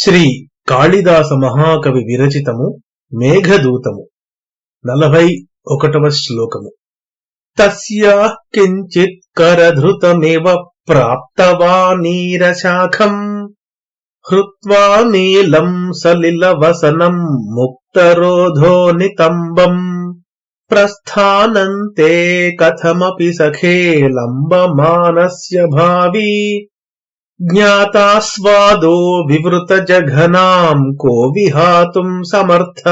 శ్రీ కాళిదాస మహాకవి విరచితము మేఘదూతము. నలభై ఒకటవ శ్లోకము. తస్యాః కించిత్ కరధృతమివ ప్రాప్తవానీరశాఖం హృత్వా నీలం సలిలవసనం ముక్తరోధో నితంబం ప్రస్థానంతే కథమపి సఖే లంబమానస్య భావీ. జ్ఞాతాస్వాదో వివృత కో విహాతుం సమర్థ.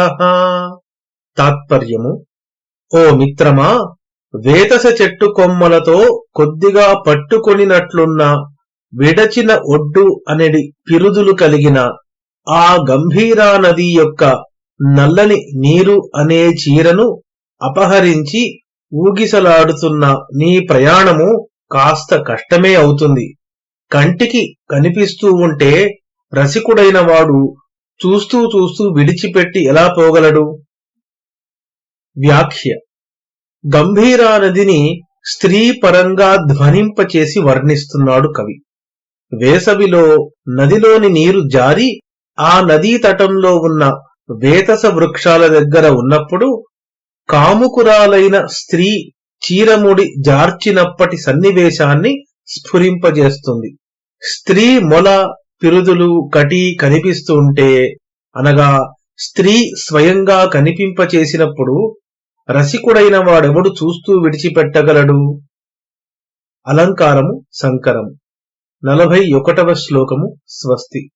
తాత్పర్యము ఓ మిత్రమా వేతస చెట్టు కొమ్మలతో కొద్దిగా పట్టుకొనినట్లున్న విడచిన ఒడ్డు అనేది పిరుదులు కలిగిన ఆ గంభీరా నది యొక్క నల్లని నీరు అనే చీరను అపహరించి ఊగిసలాడుతున్న నీ ప్రయాణము కాస్త కష్టమే అవుతుంది. కంటికి కనిపిస్తూ ఉంటే రసికుడైన వాడు చూస్తూ చూస్తూ విడిచిపెట్టి ఎలా పోగలడు? వ్యాఖ్య. గంభీరా నదిని స్త్రీ పరంగా ధ్వనింపచేసి వర్ణిస్తున్నాడు కవి. వేసవిలో నదిలోని నీరు జారి ఆ నదీ తటంలో ఉన్న వేతస వృక్షాల దగ్గర ఉన్నప్పుడు కాముకురాలైన స్త్రీ చీరముడి జార్చినప్పటి సన్నివేశాన్ని స్ఫురింపజేస్తుంది. స్త్రీ మొల పిరుదులు కటి కనిపిస్తుంటే అనగా స్త్రీ స్వయంగా కనిపింపచేసినప్పుడు రసికుడైన వాడెవడు చూస్తూ విడిచిపెట్టగలడు? అలంకారము సంకరము నలభై ఒకటవ శ్లోకము స్వస్తి.